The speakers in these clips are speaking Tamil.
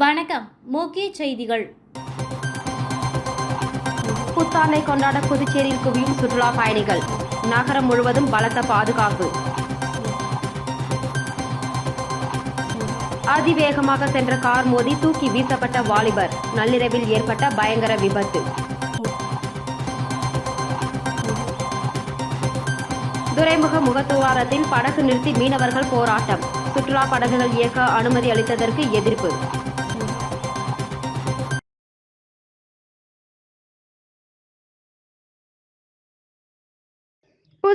வணக்கம் முக்கிய செய்திகள். புத்தாண்டை கொண்டாட புதுச்சேரியில் குவியும் சுற்றுலா பயணிகள். நகரம் முழுவதும் பலத்த பாதுகாப்பு. அதிவேகமாக சென்ற கார் மோதி தூக்கி வீசப்பட்ட வாலிபர். நள்ளிரவில் ஏற்பட்ட பயங்கர விபத்து. துறைமுக முகத்துவாரத்தில் படகு நிறுத்தி மீனவர்கள் போராட்டம். சுற்றுலா படகுகள் இயக்க அனுமதி அளித்ததற்கு எதிர்ப்பு.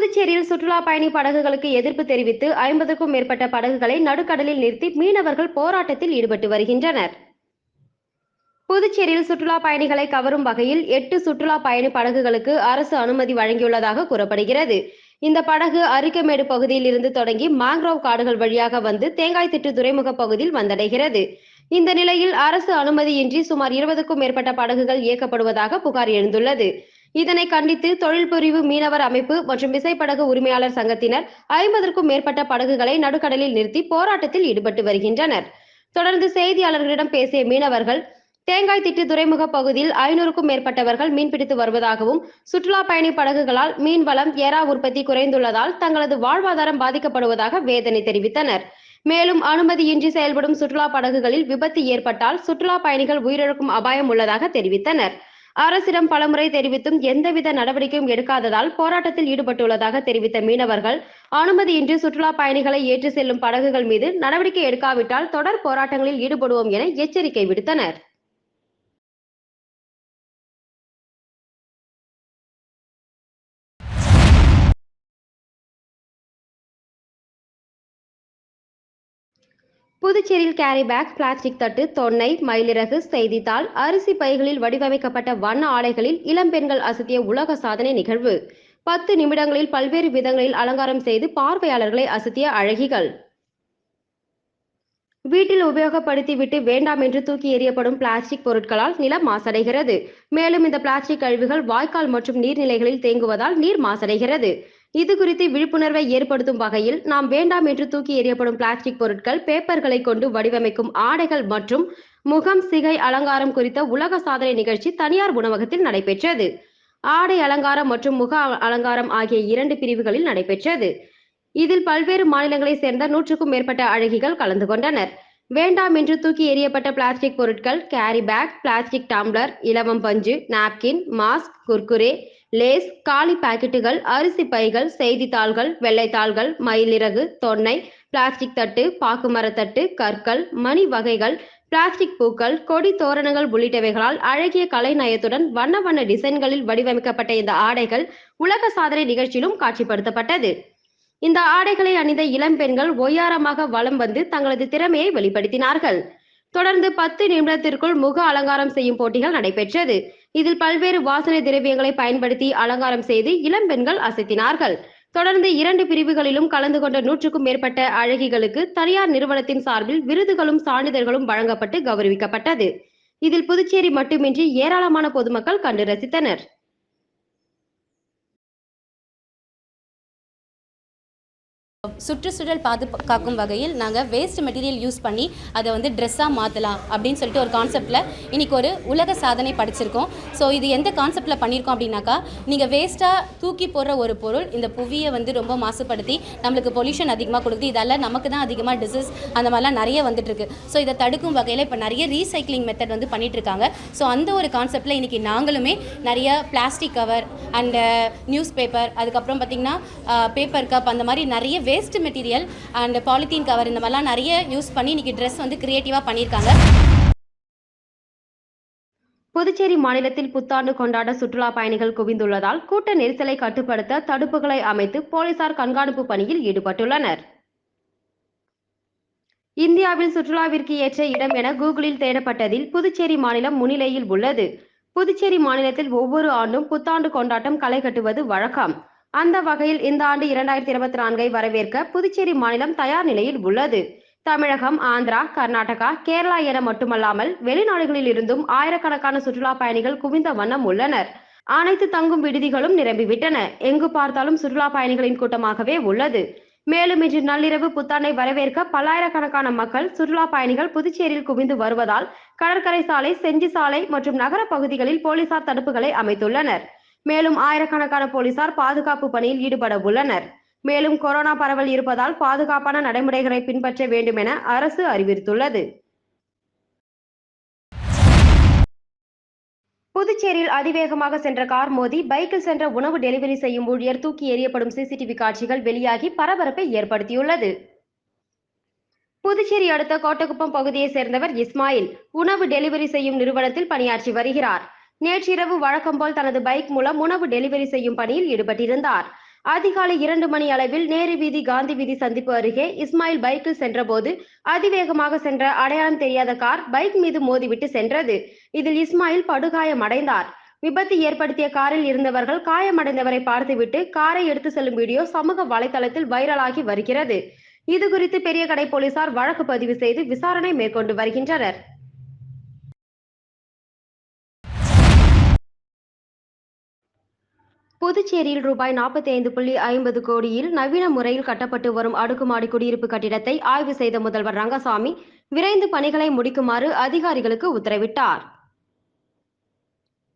புதுச்சேரியில் சுற்றுலா பயணி படகுகளுக்கு எதிர்ப்பு தெரிவித்து ஐம்பதுக்கும் மேற்பட்ட படகுகளை நடுக்கடலில் நிறுத்தி மீனவர்கள் போராட்டத்தில் ஈடுபட்டு வருகின்றனர். புதுச்சேரியில் சுற்றுலா பயணிகளை கவரும் வகையில் எட்டு சுற்றுலா பயணி படகுகளுக்கு அரசு அனுமதி வழங்கியுள்ளதாக கூறப்படுகிறது. இந்த படகு அரிக்கமேடு பகுதியில் இருந்து தொடங்கி மாங்க்ரோவ் காடுகள் வழியாக வந்து தேங்காய்திட்டு துறைமுக பகுதியில் வந்தடைகிறது. இந்த நிலையில் அரசு அனுமதியின்றி சுமார் இருபதுக்கும் மேற்பட்ட படகுகள் இயக்கப்படுவதாக புகார் எழுந்துள்ளது. இதனை கண்டித்து தொழில் புரிவு மீனவர் அமைப்பு மற்றும் விசைப்படகு உரிமையாளர் சங்கத்தினர் ஐம்பதற்கும் மேற்பட்ட படகுகளை நடுக்கடலில் நிறுத்தி போராட்டத்தில் ஈடுபட்டு வருகின்றனர். தொடர்ந்து செய்தியாளர்களிடம் பேசிய மீனவர்கள் தேங்காய் திட்டு துறைமுக பகுதியில் ஐநூறுக்கும் மேற்பட்டவர்கள் மீன்பிடித்து வருவதாகவும் சுற்றுலா பயணி படகுகளால் மீன் வளம் உற்பத்தி குறைந்துள்ளதால் தங்களது வாழ்வாதாரம் பாதிக்கப்படுவதாக வேதனை தெரிவித்தனர். மேலும் அனுமதியின்றி செயல்படும் சுற்றுலா படகுகளில் விபத்து ஏற்பட்டால் சுற்றுலா பயணிகள் உயிரிழக்கும் அபாயம் உள்ளதாக தெரிவித்தனர். அரசிடம் பலமுறை தெரிவித்தும் எந்தவித நடவடிக்கையும் எடுக்காததால் போராட்டத்தில் ஈடுபட்டுள்ளதாக தெரிவித்த மீனவர்கள் அனுமதியின்றி சுற்றுலா பயணிகளை ஏற்றி செல்லும் படகுகள் மீது நடவடிக்கை எடுக்காவிட்டால் தொடர் போராட்டங்களில் ஈடுபடுவோம் என எச்சரிக்கை விடுத்தனர். புதுச்சேரியில் கேரி பேக் பிளாஸ்டிக் தட்டு தொன்னை மயிலிறகு செய்தித்தாள் அரிசி பைகளில் வடிவமைக்கப்பட்ட வண்ண ஆடைகளில் இளம்பெண்கள் அசத்திய உலக சாதனை நிகழ்வு. பத்து நிமிடங்களில் பல்வேறு விதங்களில் அலங்காரம் செய்து பார்வையாளர்களை அசத்திய அழகிகள். வீட்டில் உபயோகப்படுத்திவிட்டு வேண்டாம் என்று தூக்கி எறியப்படும் பிளாஸ்டிக் பொருட்களால் நிலம் மாசடைகிறது. மேலும் இந்த பிளாஸ்டிக் கழிவுகள் வாய்க்கால் மற்றும் நீர்நிலைகளில் தேங்குவதால் நீர் மாசடைகிறது. இது குறித்து விழிப்புணர்வை ஏற்படுத்தும் வகையில் நாம் வேண்டாம் என்று தூக்கி எறியப்படும் பிளாஸ்டிக் பொருட்கள் பேப்பர்களை கொண்டு வடிவமைக்கும் ஆடைகள் மற்றும் முகம் சிகை அலங்காரம் குறித்த உலக சாதனை நிகழ்ச்சி தனியார் உணவகத்தில் நடைபெற்றது. ஆடை அலங்காரம் மற்றும் முக அலங்காரம் ஆகிய இரண்டு பிரிவுகளில் நடைபெற்றது. இதில் பல்வேறு மாநிலங்களைச் சேர்ந்த நூற்றுக்கும் மேற்பட்ட அழகிகள் கலந்து கொண்டனர். வேண்டாம் என்று தூக்கி எறியப்பட்ட பிளாஸ்டிக் பொருட்கள் கேரி பேக் பிளாஸ்டிக் டம்ளர் இலவம் பஞ்சு நாப்கின் மாஸ்க் குர்குரே லேஸ் காலி பாக்கெட்டுகள் அரிசி பைகள் செய்தித்தாள்கள் வெள்ளைத்தாள்கள் மயிலிறகு தொன்னை பிளாஸ்டிக் தட்டு பாக்குமரத்தட்டு கற்கள் மணி வகைகள் பிளாஸ்டிக் பூக்கள் கொடி தோரணங்கள் உள்ளிட்டவைகளால் அழகிய கலைநயத்துடன் வண்ண வண்ண டிசைன்களில் வடிவமைக்கப்பட்ட இந்த ஆடைகள் உலக சாதனை நிகழ்ச்சியிலும் காட்சிப்படுத்தப்பட்டது. இந்த ஆடைகளை அணிந்த இளம்பெண்கள் ஒய்யாரமாக வலம் வந்து தங்களது திறமையை வெளிப்படுத்தினார்கள். தொடர்ந்து பத்து நிமிடத்திற்குள் முக அலங்காரம் செய்யும் போட்டிகள் நடைபெற்றது. இதில் பல்வேறு வாசனை திரவியங்களை பயன்படுத்தி அலங்காரம் செய்து இளம்பெண்கள் அசத்தினார்கள். தொடர்ந்து இரண்டு பிரிவுகளிலும் கலந்து கொண்ட நூற்றுக்கும் மேற்பட்ட அழகிகளுக்கு தனியார் நிறுவனத்தின் சார்பில் விருதுகளும் சான்றிதழ்களும் வழங்கப்பட்டு கௌரவிக்கப்பட்டது. இதில் புதுச்சேரி மட்டுமின்றி ஏராளமான பொதுமக்கள் கண்டு ரசித்தனர். சுற்றுச்சூழல் பாதுகாக்கும் வகையில் நாங்கள் வேஸ்ட் மெட்டீரியல் யூஸ் பண்ணி அதை வந்து ட்ரெஸ்ஸாக மாற்றலாம் அப்படின்னு சொல்லிட்டு ஒரு கான்செப்டில் இன்றைக்கி ஒரு உலக சாதனை படிச்சிருக்கோம். ஸோ இது எந்த கான்செப்டில் பண்ணியிருக்கோம் அப்படின்னாக்கா நீங்கள் வேஸ்ட்டாக தூக்கி போடுற ஒரு பொருள் இந்த புவியை வந்து ரொம்ப மாசுபடுத்தி நம்மளுக்கு பொல்யூஷன் அதிகமாக கொடுக்குது. இதெல்லாம் நமக்கு தான் அதிகமாக டிசீஸ் அந்த மாதிரிலாம் நிறைய வந்துட்டுருக்கு. ஸோ இதை தடுக்கும் வகையில் இப்போ நிறைய ரீசைக்ளிங் மெத்தட் வந்து பண்ணிகிட்ருக்காங்க ஸோ அந்த ஒரு கான்செப்டில் இன்றைக்கி நாங்களுமே நிறைய plastic cover and newspaper அதுக்கப்புறம் பார்த்திங்கன்னா பேப்பர் uh, கப் அந்த மாதிரி நிறைய waste material and polythene cover இந்த மாதிரிலாம் நிறைய யூஸ் பண்ணி இன்றைக்கி ட்ரெஸ் வந்து க்ரியேட்டிவாக பண்ணியிருக்காங்க. புதுச்சேரி மாநிலத்தில் புத்தாண்டு கொண்டாட சுற்றுலா பயணிகள் குவிந்துள்ளதால் கூட்ட நெரிசலை கட்டுப்படுத்த தடுப்புகளை அமைத்து போலீசார் கண்காணிப்பு பணியில் ஈடுபட்டுள்ளனர். இந்தியாவில் சுற்றுலாவிற்கு ஏற்ற இடம் என கூகுளில் தேடப்பட்டதில் புதுச்சேரி மாநிலம் முன்னிலையில் உள்ளது. புதுச்சேரி மாநிலத்தில் ஒவ்வொரு ஆண்டும் புத்தாண்டு கொண்டாட்டம் களை கட்டுவது வழக்கம். அந்த வகையில் இந்த ஆண்டு இரண்டாயிரத்தி இருபத்தி நான்கை வரவேற்க புதுச்சேரி மாநிலம் தயார் நிலையில் உள்ளது. தமிழகம் ஆந்திரா கர்நாடகா கேரளா என மட்டுமல்லாமல் வெளிநாடுகளில் இருந்தும் ஆயிரக்கணக்கான சுற்றுலா பயணிகள் குவிந்த வண்ணம் உள்ளனர். அனைத்து தங்கும் விடுதிகளும் நிரம்பிவிட்டன. எங்கு பார்த்தாலும் சுற்றுலா பயணிகளின் கூட்டமாகவே உள்ளது. மேலும் இன்று நள்ளிரவு புத்தாண்டை வரவேற்க பல்லாயிரக்கணக்கான மக்கள் சுற்றுலா பயணிகள் புதுச்சேரியில் குவிந்து வருவதால் கடற்கரை சாலை செஞ்சி சாலை மற்றும் நகர பகுதிகளில் போலீசார் தடுப்புகளை அமைத்துள்ளனர். மேலும் ஆயிரக்கணக்கான போலீசார் பாதுகாப்பு பணியில் ஈடுபட உள்ளனர் மேலும் கொரோனா பரவல் இருப்பதால் பாதுகாப்பான நடைமுறைகளை பின்பற்ற வேண்டும் என அரசு அறிவித்துள்ளது. புதுச்சேரியில் அதிவேகமாக சென்ற கார் மோதி பைக்கில் சென்ற உணவு டெலிவரி செய்யும் ஊழியர் தூக்கி எறியப்படும் சிசிடிவி காட்சிகள் வெளியாகி பரபரப்பை ஏற்படுத்தியுள்ளது. புதுச்சேரி அடுத்த கோட்டக்குப்பம் பகுதியைச் சேர்ந்தவர் இஸ்மாயில். உணவு டெலிவரி செய்யும் நிறுவனத்தில் பணியாற்றி வருகிறார். நேற்றிரவு வழக்கம் போல் தனது பைக் மூலம் உணவு டெலிவரி செய்யும் பணியில் ஈடுபட்டிருந்தார். அதிகாலை இரண்டு மணி அளவில் நேரு வீதி காந்தி வீதி சந்திப்பு அருகே இஸ்மாயில் பைக்கில் சென்றபோது அதிவேகமாக சென்ற அடையாளம் தெரியாத கார் பைக் மீது மோதிவிட்டு சென்றது. இதில் இஸ்மாயில் படுகாயம் அடைந்தார் விபத்து ஏற்படுத்திய காரில் இருந்தவர்கள் காயமடைந்தவரை பார்த்துவிட்டு காரை எடுத்து செல்லும் வீடியோ சமூக வலைதளத்தில் வைரலாகி வருகிறது. இது குறித்து பெரிய கடை போலீசார் வழக்கு பதிவு செய்து விசாரணை மேற்கொண்டு வருகின்றனர். புதுச்சேரியில் ரூபாய் நாற்பத்தி ஐந்து புள்ளி ஐம்பது கோடியில் நவீன முறையில் கட்டப்பட்டு வரும் அடுக்குமாடி குடியிருப்பு கட்டிடத்தை ஆய்வு செய்த முதல்வர் ரங்கசாமி விரைந்து பணிகளை முடிக்குமாறு அதிகாரிகளுக்கு உத்தரவிட்டார்.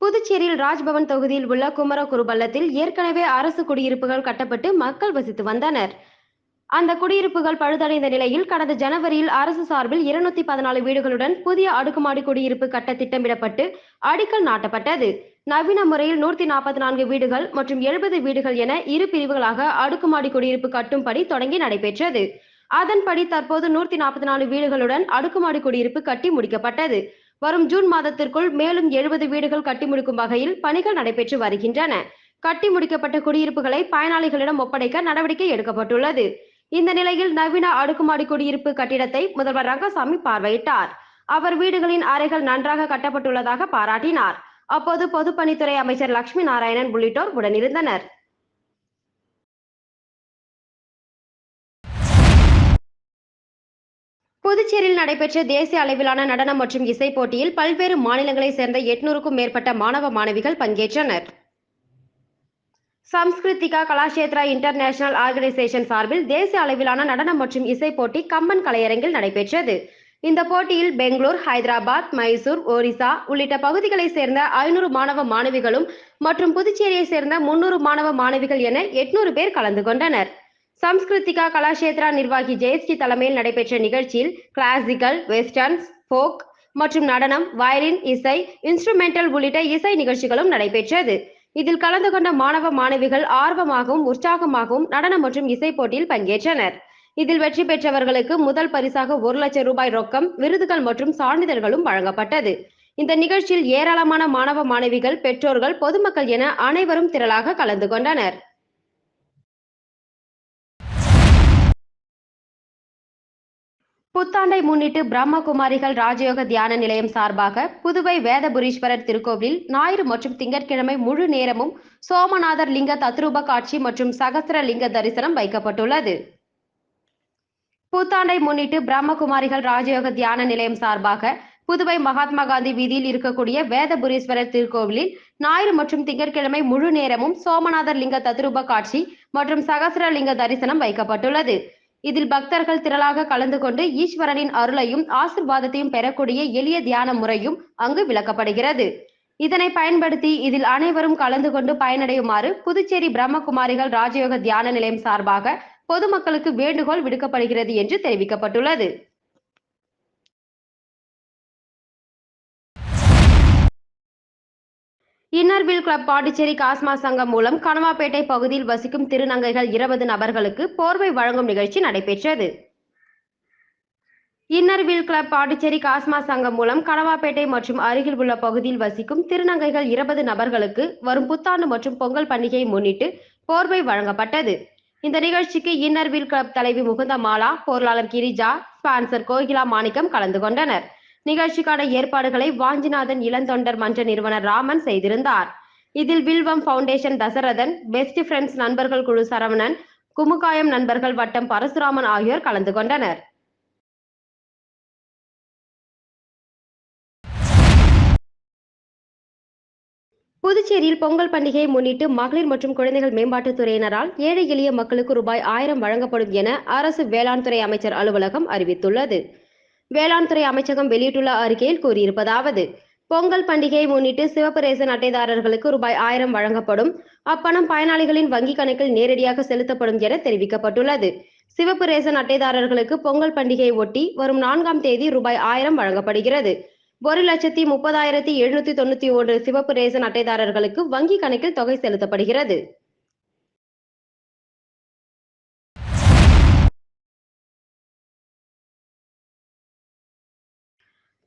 புதுச்சேரியில் ராஜ்பவன் தொகுதியில் உள்ள குமர குருபள்ளத்தில் ஏற்கனவே அரசு குடியிருப்புகள் கட்டப்பட்டு மக்கள் வசித்து வந்தனர். அந்த குடியிருப்புகள் பழுதடைந்த நிலையில் கடந்த ஜனவரியில் அரசு சார்பில் இருநூத்தி பதினாலு வீடுகளுடன் புதிய அடுக்குமாடி குடியிருப்பு கட்ட திட்டமிடப்பட்டு அடிக்கல் நாட்டப்பட்டது. நவீன முறையில் நூற்றி நாற்பத்தி நான்கு வீடுகள் மற்றும் எழுபது வீடுகள் என இரு பிரிவுகளாக அடுக்குமாடி குடியிருப்பு கட்டும் பணி தொடங்கி நடைபெற்றது. அதன்படி தற்போது நூற்றி நாற்பத்தி நாலு வீடுகளுடன் அடுக்குமாடி குடியிருப்பு கட்டி முடிக்கப்பட்டது. வரும் ஜூன் மாதத்திற்குள் மேலும் எழுபது வீடுகள் கட்டி முடிக்கும் வகையில் பணிகள் நடைபெற்று வருகின்றன. கட்டி முடிக்கப்பட்ட குடியிருப்புகளை பயனாளிகளிடம் ஒப்படைக்க நடவடிக்கை எடுக்கப்பட்டுள்ளது. இந்த நிலையில் நவீன அடுக்குமாடி குடியிருப்பு கட்டிடத்தை முதல்வர் ரங்கசாமி பார்வையிட்டார். அவர் வீடுகளின் அறைகள் நன்றாக கட்டப்பட்டுள்ளதாக பாராட்டினார். அப்போது பொதுப்பணித்துறை அமைச்சர் லட்சுமி நாராயணன் உள்ளிட்டோர் உடனிருந்தனர். புதுச்சேரியில் நடைபெற்ற தேசிய அளவிலான நடனம் மற்றும் இசை போட்டியில் பல்வேறு மாநிலங்களைச் சேர்ந்த எட்நூறுக்கும் மேற்பட்ட மாணவ மாணவிகள் பங்கேற்றனர். சம்ஸ்கிருதிகா கலாஷேத்ரா இன்டர்நேஷனல் ஆர்கனைசேஷன் சார்பில் தேசிய அளவிலான நடனம் மற்றும் இசை போட்டி கம்பன் கலையரங்கில் நடைபெற்றது. இந்த போட்டியில் பெங்களூர் ஹைதராபாத் மைசூர் ஒரிசா உள்ளிட்ட பகுதிகளைச் சேர்ந்த ஐநூறு மாணவ மாணவிகளும் மற்றும் புதுச்சேரியை சேர்ந்த முன்னூறு மாணவ மாணவிகள் என எட்நூறு பேர் கலந்து கொண்டனர். சம்ஸ்கிருதிகா கலாஷேத்ரா நிர்வாகி ஜெயஸ்ரீ தலைமையில் நடைபெற்ற நிகழ்ச்சியில் கிளாசிக்கல் வெஸ்டர்ன்ஸ் ஃபோக் மற்றும் நடனம் வயலின் இசை இன்ஸ்ட்ருமெண்டல் உள்ளிட்ட இசை நிகழ்ச்சிகளும் நடைபெற்றது. இதில் கலந்து கொண்ட மாணவ மாணவிகள் ஆர்வமாகவும் உற்சாகமாகவும் நடனம் மற்றும் இசை போட்டியில் பங்கேற்றனர். இதில் வெற்றி பெற்றவர்களுக்கு முதல் பரிசாக ஒரு லட்சம் ரூபாய் ரொக்கம் விருதுகள் மற்றும் சான்றிதழ்களும் வழங்கப்பட்டது. இந்த நிகழ்ச்சியில் ஏராளமான மாணவ மாணவிகள் பெற்றோர்கள் பொதுமக்கள் என அனைவரும் திரளாக கலந்து கொண்டனர். புத்தாண்டை முன்னிட்டு பிரம்மகுமாரிகள் ராஜயோக தியான நிலையம் சார்பாக புதுவை வேதபுரீஸ்வரர் திருக்கோவிலில் ஞாயிறு மற்றும் திங்கட்கிழமை முழு நேரமும் சோமநாதர் லிங்க தத்ரூப காட்சி மற்றும் சகஸ்ர லிங்க தரிசனம் வைக்கப்பட்டுள்ளது. புத்தாண்டை முன்னிட்டு பிரம்மகுமாரிகள் ராஜயோக தியான நிலையம் சார்பாக புதுவை மகாத்மா காந்தி வீதியில் இருக்கக்கூடிய வேதபுரீஸ்வரர் திருக்கோவிலில் ஞாயிறு மற்றும் திங்கட்கிழமை முழு நேரமும் சோமநாதர் லிங்க தத்ரூப காட்சி மற்றும் சகஸ்ர லிங்க தரிசனம் வைக்கப்பட்டுள்ளது. இதில் பக்தர்கள் திரளாக கலந்து கொண்டு ஈஸ்வரனின் அருளையும் ஆசிர்வாதத்தையும் பெறக்கூடிய எளிய தியான முறையும் அங்கு விளக்கப்படுகிறது. இதனை பயன்படுத்தி இதில் அனைவரும் கலந்து கொண்டு பயனடையுமாறு புதுச்சேரி பிரம்மகுமாரிகள் ராஜயோக தியான நிலையம் சார்பாக பொதுமக்களுக்கு வேண்டுகோள் விடுக்கப்படுகிறது என்று தெரிவிக்கப்பட்டுள்ளது. இன்னர்வில் கிளப் பாண்டிச்சேரி காஸ்மா சங்கம் மூலம் கனவாப்பேட்டை பகுதியில் வசிக்கும் திருநங்கைகள் இருபது நபர்களுக்கு போர்வை வழங்கும் நிகழ்ச்சி நடைபெற்றது. இன்னர்வில் கிளப் பாண்டிச்சேரி காஸ்மா சங்கம் மூலம் கனவாப்பேட்டை மற்றும் அருகில் உள்ள பகுதியில் வசிக்கும் திருநங்கைகள் இருபது நபர்களுக்கு வரும் புத்தாண்டு மற்றும் பொங்கல் பண்டிகையை முன்னிட்டு போர்வை வழங்கப்பட்டது. இந்த நிகழ்ச்சிக்கு இன்னர்வில் கிளப் தலைவி முகுந்த மாலா பொருளாளர் கிரிஜா ஸ்பான்சர் கோகிலா மாணிக்கம் கலந்து கொண்டனர். நிகழ்ச்சிக்கான ஏற்பாடுகளை வாஞ்சிநாதன் இளந்தொண்டர் மன்ற நிறுவனர் ராமன் செய்திருந்தார். இதில் வில்வம் ஃபவுண்டேஷன் தசரதன் பெஸ்ட் ஃப்ரெண்ட்ஸ் நண்பர்கள் குழு சரவணன் குமுகாயம் நண்பர்கள் வட்டம் பரசுராமன் ஆகியோர் கலந்து கொண்டனர். புதுச்சேரியில் பொங்கல் பண்டிகையை முன்னிட்டு மகளிர் மற்றும் குழந்தைகள் மேம்பாட்டுத் துறையினரால் ஏழை எளிய மக்களுக்கு ரூபாய் ஆயிரம் வழங்கப்படும் என அரசு வேளாண் துறை அமைச்சர் அலுவலகம் அறிவித்துள்ளது. வேளாண் துறை அமைச்சகம் வெளியிட்டுள்ள அறிக்கையில் கூறியிருப்பதாவது பொங்கல் பண்டிகையை முன்னிட்டு சிவப்பு ரேசன் அட்டைதாரர்களுக்கு ரூபாய் ஆயிரம் வழங்கப்படும். அப்பணம் பயனாளிகளின் வங்கிக் கணக்கில் நேரடியாக செலுத்தப்படும் என தெரிவிக்கப்பட்டுள்ளது. சிவப்பு ரேசன் அட்டைதாரர்களுக்கு பொங்கல் பண்டிகையை ஒட்டி வரும் நான்காம் தேதி ரூபாய் ஆயிரம் வழங்கப்படுகிறது. ஒரு லட்சத்தி முப்பதாயிரத்தி எழுநூத்தி தொண்ணூத்தி ஒன்று சிவப்பு ரேசன் அட்டைதாரர்களுக்கு வங்கி கணக்கில் தொகை செலுத்தப்படுகிறது.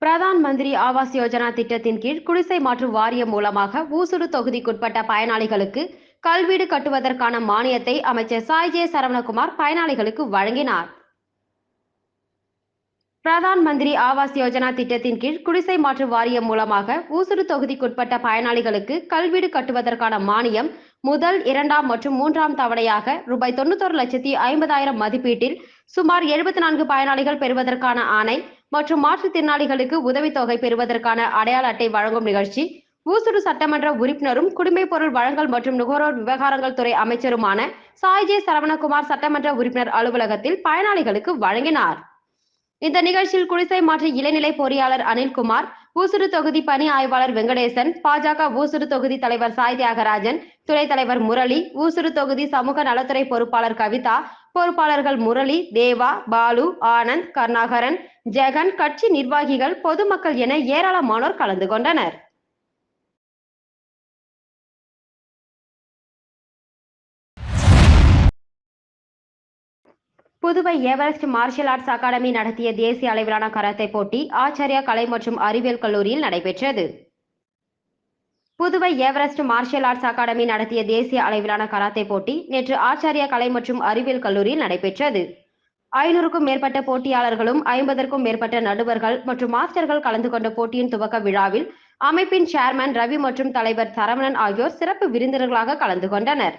பிரதான் மந்திரி ஆவாஸ் யோஜனா திட்டத்தின் கீழ் குடிசை மாற்று வாரியம் மூலமாக ஊசுடு தொகுதிக்குட்பட்ட பயனாளிகளுக்கு கல்வீடு கட்டுவதற்கான மானியத்தை அமைச்சர் சாய் ஜே சரவணகுமார் பயனாளிகளுக்கு வழங்கினார். பிரதான் மந்திரி ஆவாஸ் யோஜனா திட்டத்தின் கீழ் குடிசை மாற்று வாரியம் மூலமாக ஊசுடு தொகுதிக்குட்பட்ட பயனாளிகளுக்கு கல்வீடு கட்டுவதற்கான மானியம் முதல் இரண்டாம் மற்றும் மூன்றாம் தவணையாக ரூபாய் தொண்ணூத்தொரு லட்சத்தி ஐம்பதாயிரம் மதிப்பீட்டில் சுமார் எழுபத்தி நான்கு பயனாளிகள் பெறுவதற்கான ஆணை மற்றும் மாற்றுத்திறனாளிகளுக்கு உதவித்தொகை பெறுவதற்கான அடையாள அட்டை வழங்கும் நிகழ்ச்சி ஊசுடு சட்டமன்ற உறுப்பினரும் குடிமைப் பொருள் வழங்கல் மற்றும் நுகர்வோர் விவகாரங்கள் துறை அமைச்சருமான சாய் ஜே சரவணகுமார் சட்டமன்ற உறுப்பினர் அலுவலகத்தில் பயனாளிகளுக்கு வழங்கினார். இந்த நிகழ்ச்சியில் குடிசை மாற்று இளநிலை பொறியாளர் அனில்குமார் ஊசுடு தொகுதி பணி ஆய்வாளர் வெங்கடேசன் பாஜக ஊசுடு தொகுதி தலைவர் சாய் தியாகராஜன் துணைத் தலைவர் முரளி ஊசுறு தொகுதி சமூக நலத்துறை பொறுப்பாளர் கவிதா பொறுப்பாளர்கள் முரளி தேவா பாலு ஆனந்த் கருணாகரன் ஜெகன் கட்சி நிர்வாகிகள் பொதுமக்கள் என ஏராளமானோர் கலந்து கொண்டனர். Puduvai Everest martial arts academy நடத்திய தேசிய அளவிலான கராத்தே போட்டி ஆச்சாரியா கலை மற்றும் அறிவியல் கல்லூரியில் நடைபெற்றது. Puduvai Everest martial arts academy நடத்திய தேசிய அளவிலான கராத்தே போட்டி நேற்று ஆச்சாரியா கலை மற்றும் அறிவியல் கல்லூரியில் நடைபெற்றது. ஐநூறுக்கும் மேற்பட்ட போட்டியாளர்களும் ஐம்பதற்கும் மேற்பட்ட நடுவர்கள் மற்றும் மாஸ்டர்கள் கலந்து கொண்ட போட்டியின் துவக்க விழாவில் அமைப்பின் சேர்மன் ரவி மற்றும் தலைவர் சரவணன் ஆகியோர் சிறப்பு விருந்தினர்களாக கலந்து கொண்டனர்.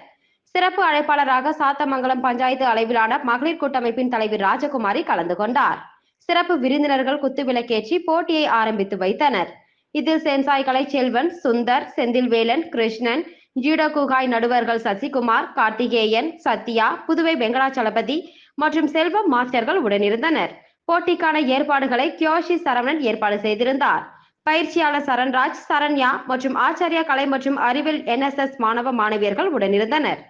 சிறப்பு அழைப்பாளராக சாத்தமங்கலம் பஞ்சாயத்து அளவிலான மகளிர் கூட்டமைப்பின் தலைவர் ராஜகுமாரி கலந்து கொண்டார். சிறப்பு விருந்தினர்கள் குத்துவிளக்கேற்றி போட்டியை ஆரம்பித்து வைத்தனர். இதில் சென்சாய் கலை செல்வன் சுந்தர் செந்தில்வேலன் கிருஷ்ணன் ஜீடோ குகாய் நடுவர்கள் சசிகுமார் கார்த்திகேயன் சத்யா புதுவை வெங்கடாச்சலபதி மற்றும் செல்வம் மாஸ்டர்கள் உடனிருந்தனர். போட்டிக்கான ஏற்பாடுகளை கியோஷி சரவணன் ஏற்பாடு செய்திருந்தார். பயிற்சியாளர் சரண்ராஜ் சரண்யா மற்றும் ஆச்சாரியா கலை மற்றும் அறிவியல் என்எஸ்எஸ் மாணவ மாணவியர்கள் உடனிருந்தனர்.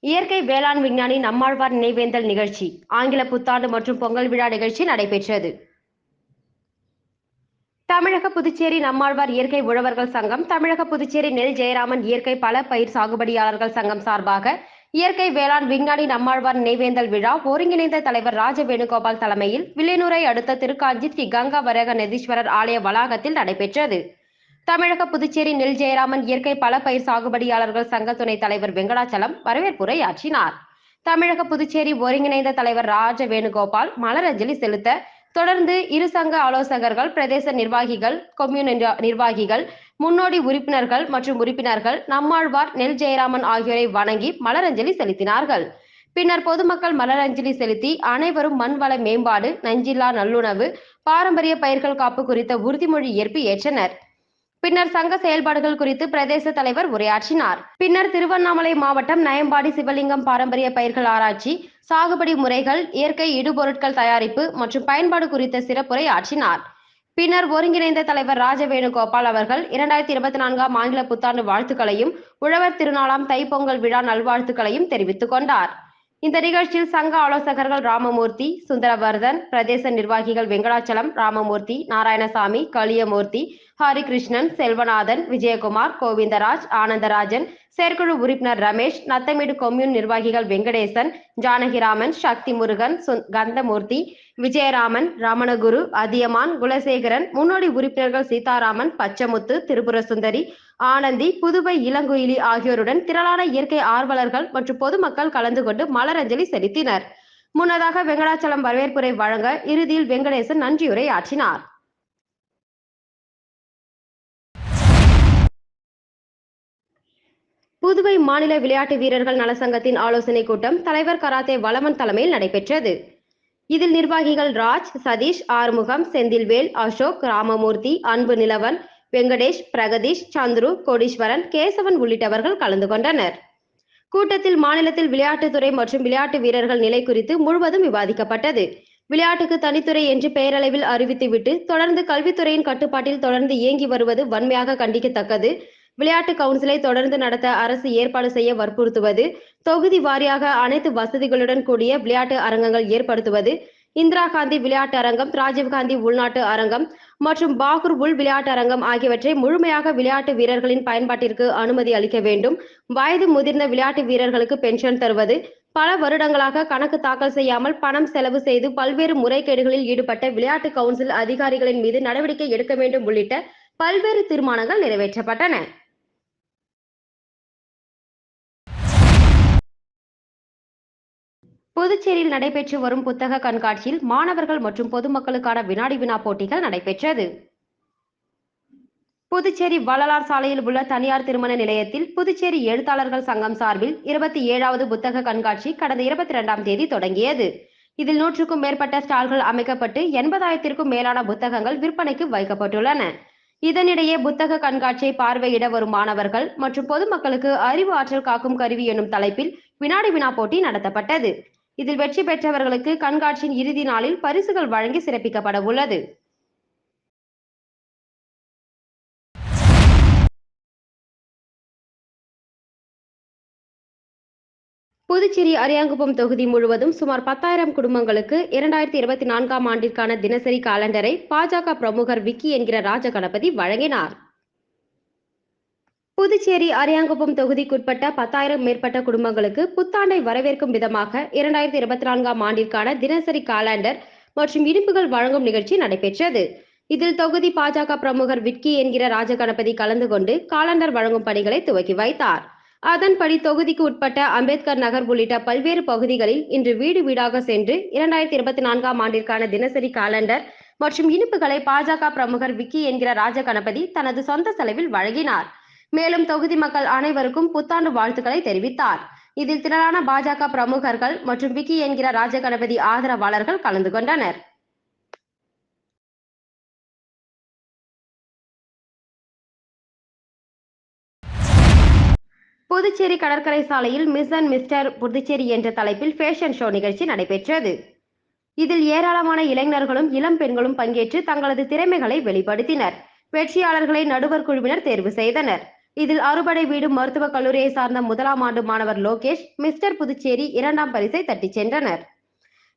இயற்கை வேளாண் விஞ்ஞானி நம்மாழ்வார் நினைவேந்தல் நிகழ்ச்சி ஆங்கில புத்தாண்டு மற்றும் பொங்கல் விழா நிகழ்ச்சி நடைபெற்றது. தமிழக புதுச்சேரி நம்மாழ்வார் இயற்கை உழவர்கள் சங்கம் தமிழக புதுச்சேரி நெல் ஜெயராமன் இயற்கை பல பயிர் சாகுபடியாளர்கள் சங்கம் சார்பாக இயற்கை வேளாண் விஞ்ஞானி நம்மாழ்வார் நினைவேந்தல் விழா ஒருங்கிணைந்த தலைவர் ராஜ வேணுகோபால் தலைமையில் வில்லியனூரை அடுத்த திருக்காஞ்சி ஸ்ரீ கங்கா வரக நதீஸ்வரர் ஆலய வளாகத்தில் நடைபெற்றது. தமிழக புதுச்சேரி நெல் ஜெயராமன் இயற்கை பல பயிர் சாகுபடியாளர்கள் சங்க துணைத் தலைவர் வெங்கடாச்சலம் வரவேற்புரை ஆற்றினார். தமிழக புதுச்சேரி ஒருங்கிணைந்த தலைவர் ராஜ வேணுகோபால் மலரஞ்சலி செலுத்த தொடர்ந்து இரு சங்க ஆலோசகர்கள் பிரதேச நிர்வாகிகள் கொம்யூன் நிர்வாகிகள் முன்னோடி உறுப்பினர்கள் மற்றும் உறுப்பினர்கள் நம்மாழ்வார் நெல் ஜெயராமன் ஆகியோரை வணங்கி மலரஞ்சலி செலுத்தினார்கள். பின்னர் பொதுமக்கள் மலரஞ்சலி செலுத்தி அனைவரும் மண்வள மேம்பாடு நஞ்சில்லா நல்லுணவு பாரம்பரிய பயிர்கள் காப்பு குறித்த உறுதிமொழி ஏற்பு ஏற்றனர். பின்னர் சங்க செயல்பாடுகள் குறித்து பிரதேச தலைவர் உரையாற்றினார். பின்னர் திருவண்ணாமலை மாவட்டம் நயம்பாடி சிவலிங்கம் பாரம்பரிய பயிர்கள் ஆராய்ச்சி சாகுபடி முறைகள் இயற்கை இடுபொருட்கள் தயாரிப்பு மற்றும் பயன்பாடு குறித்த சிறப்புரை ஆற்றினார். பின்னர் ஒருங்கிணைந்த தலைவர் ராஜவேணுகோபால் அவர்கள் இரண்டாயிரத்தி இருபத்தி நான்காம் ஆங்கில புத்தாண்டு வாழ்த்துக்களையும் உழவர் திருநாளாம் தைப்பொங்கல் விழா நல்வாழ்த்துக்களையும் தெரிவித்துக் கொண்டார். இந்த நிகழ்ச்சியில் சங்க ஆலோசகர்கள் ராமமூர்த்தி சுந்தரவர்தன் பிரதேச நிர்வாகிகள் வெங்கடாச்சலம் ராமமூர்த்தி நாராயணசாமி களியமூர்த்தி ஹரிகிருஷ்ணன் செல்வநாதன் விஜயகுமார் கோவிந்தராஜ் ஆனந்தராஜன் செயற்குழு உறுப்பினர் ரமேஷ் நத்தமேடு கொம்யூன் நிர்வாகிகள் வெங்கடேசன் ஜானகிராமன் சக்தி முருகன் சுந்- கந்தமூர்த்தி விஜயராமன் ரமணகுரு அதியமான் குலசேகரன் முன்னோடி உறுப்பினர்கள் சீதாராமன் பச்சமுத்து திரிபுர சுந்தரி ஆனந்தி புதுவை இளங்குயிலி ஆகியோருடன் திரளான இயற்கை ஆர்வலர்கள் மற்றும் பொதுமக்கள் கலந்து கொண்டு மலரஞ்சலி செலுத்தினர். முன்னதாக வெங்கடாச்சலம் வரவேற்புரை வழங்க இறுதியில் வெங்கடேசன் நன்றியுரை ஆற்றினார். புதுவை மாநில விளையாட்டு வீரர்கள் நலசங்கத்தின் ஆலோசனைக் கூட்டம் தலைவர் கராத்தே வளவன் தலைமையில் நடைபெற்றது. இதில் நிர்வாகிகள் ராஜ் சதீஷ் ஆறுமுகம் செந்தில்வேல் அசோக் ராமமூர்த்தி அன்பு நிலவன் வெங்கடேஷ் பிரகதீஷ் சந்துரு கோடீஸ்வரன் கேசவன் உள்ளிட்டவர்கள் கலந்து கொண்டனர். கூட்டத்தில் மாநிலத்தில் விளையாட்டுத்துறை மற்றும் விளையாட்டு வீரர்கள் நிலை குறித்து முழுவதும் விவாதிக்கப்பட்டது. விளையாட்டுக்கு தனித்துறை என்று பெயரளவில் அறிவித்துவிட்டு தொடர்ந்து கல்வித்துறையின் கட்டுப்பாட்டில் தொடர்ந்து இயங்கி வருவது வன்மையாக கண்டிக்கத்தக்கது. விளையாட்டு கவுன்சிலை தொடர்ந்து நடத்த அரசு ஏற்பாடு செய்ய வற்புறுத்துவது தொகுதி வாரியாக அனைத்து வசதிகளுடன் கூடிய விளையாட்டு அரங்கங்கள் ஏற்படுத்துவது இந்திரா காந்தி விளையாட்டு அரங்கம் ராஜீவ்காந்தி உள்நாட்டு அரங்கம் மற்றும் பாகூர் உள் விளையாட்டு அரங்கம் ஆகியவற்றை முழுமையாக விளையாட்டு வீரர்களின் பயன்பாட்டிற்கு அனுமதி அளிக்க வேண்டும். வயது முதிர்ந்த விளையாட்டு வீரர்களுக்கு பென்ஷன் தருவது பல வருடங்களாக கணக்கு தாக்கல் செய்யாமல் பணம் செலவு செய்து பல்வேறு முறைகேடுகளில் ஈடுபட்ட விளையாட்டு கவுன்சில் அதிகாரிகளின் மீது நடவடிக்கை எடுக்க வேண்டும் உள்ளிட்ட பல்வேறு தீர்மானங்கள் நிறைவேற்றப்பட்டன. புதுச்சேரியில் நடைபெற்று வரும் புத்தக கண்காட்சியில் மாணவர்கள் மற்றும் பொதுமக்களுக்கான வினாடி வினா போட்டிகள் நடைபெற்றது. புதுச்சேரி வள்ளலார் சாலையில் உள்ள தனியார் திருமண நிலையத்தில் புதுச்சேரி எழுத்தாளர்கள் சங்கம் சார்பில் இருபத்தி ஏழாவது புத்தக கண்காட்சி கடந்த இருபத்தி இரண்டாம் தேதி தொடங்கியது. இதில் நூற்றுக்கும் மேற்பட்ட ஸ்டால்கள் அமைக்கப்பட்டு எண்பதாயிரத்திற்கும் மேலான புத்தகங்கள் விற்பனைக்கு வைக்கப்பட்டுள்ளன. இதனிடையே புத்தக கண்காட்சியை பார்வையிட வரும் மாணவர்கள் மற்றும் பொதுமக்களுக்கு அறிவு ஆற்றல் காக்கும் கருவி எனும் தலைப்பில் வினாடி வினா போட்டி நடத்தப்பட்டது. இதில் வெற்றி பெற்றவர்களுக்கு கண்காட்சியின் இறுதி நாளில் பரிசுகள் வழங்கி சிறப்பிக்கப்பட உள்ளது. புதுச்சேரி அரியாங்குப்பம் தொகுதி முழுவதும் சுமார் பத்தாயிரம் குடும்பங்களுக்கு இரண்டாயிரத்தி இருபத்தி நான்காம் ஆண்டிற்கான தினசரி காலண்டரை பாஜக பிரமுகர் விக்கி என்கிற ராஜகணபதி வழங்கினார். புதுச்சேரி அரியாங்குப்பம் தொகுதிக்குட்பட்ட பத்தாயிரம் மேற்பட்ட குடும்பங்களுக்கு புத்தாண்டை வரவேற்கும் விதமாக இரண்டாயிரத்தி இருபத்தி நான்காம் ஆண்டிற்கான தினசரி காலண்டர் மற்றும் இனிப்புகள் வழங்கும் நிகழ்ச்சி நடைபெற்றது. இதில் தொகுதி பாஜக பிரமுகர் விட்கி என்கிற ராஜகணபதி கலந்து கொண்டு காலண்டர் வழங்கும் பணிகளை துவக்கி வைத்தார். அதன்படி தொகுதிக்கு உட்பட்ட அம்பேத்கர் நகர் உள்ளிட்ட பல்வேறு பகுதிகளில் இன்று வீடு வீடாக சென்று இரண்டாயிரத்தி இருபத்தி நான்காம் ஆண்டிற்கான தினசரி காலண்டர் மற்றும் இனிப்புகளை பாஜக பிரமுகர் விக்கி என்கிற ராஜகணபதி தனது சொந்த செலவில் வழங்கினார். மேலும் தொகுதி மக்கள் அனைவருக்கும் புத்தாண்டு வாழ்த்துக்களை தெரிவித்தார். இதில் திரளான பாஜக பிரமுகர்கள் மற்றும் விக்கி என்கிற ராஜகணபதி ஆதரவாளர்கள் கலந்து கொண்டனர். புதுச்சேரி கடற்கரை சாலையில் மிஸ் அண்ட் மிஸ்டர் புதுச்சேரி என்ற தலைப்பில் ஃபேஷன் ஷோ நிகழ்ச்சி நடைபெற்றது. இதில் ஏராளமான இளைஞர்களும் இளம் பெண்களும் பங்கேற்று தங்களது திறமைகளை வெளிப்படுத்தினர். வெற்றியாளர்களை நடுவர் குழுவினர் தேர்வு செய்தனர். இதில் அறுபடை வீடு மருத்துவக் கல்லூரியை சார்ந்த முதலாம் ஆண்டு மாணவர் லோகேஷ் மிஸ்டர் புதுச்சேரி இரண்டாம் பரிசை தட்டிச் சென்றனர்.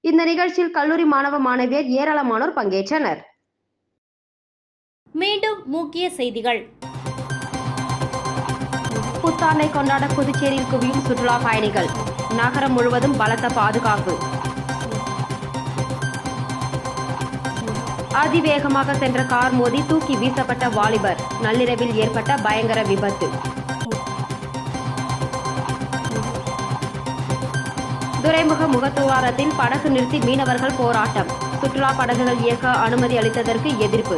இந்த நிகழ்ச்சியில் கல்லூரி மாணவ மாணவியர் ஏராளமானோர் பங்கேற்றனர். மீண்டும் முக்கிய செய்திகள். புத்தாண்டை கொண்டாட புதுச்சேரியில் குவியும் சுற்றுலா பயணிகள். நகரம் முழுவதும் பலத்த பாதுகாப்பு. அதிவேகமாக சென்ற கார் மோதி தூக்கி வீசப்பட்ட வாலிபர். நள்ளிரவில் ஏற்பட்ட பயங்கர விபத்து. துறைமுக முகத்துவாரத்தில் படகு நிறுத்தி மீனவர்கள் போராட்டம். சுற்றுலா படகுகள் இயக்க அனுமதி அளித்ததற்கு எதிர்ப்பு.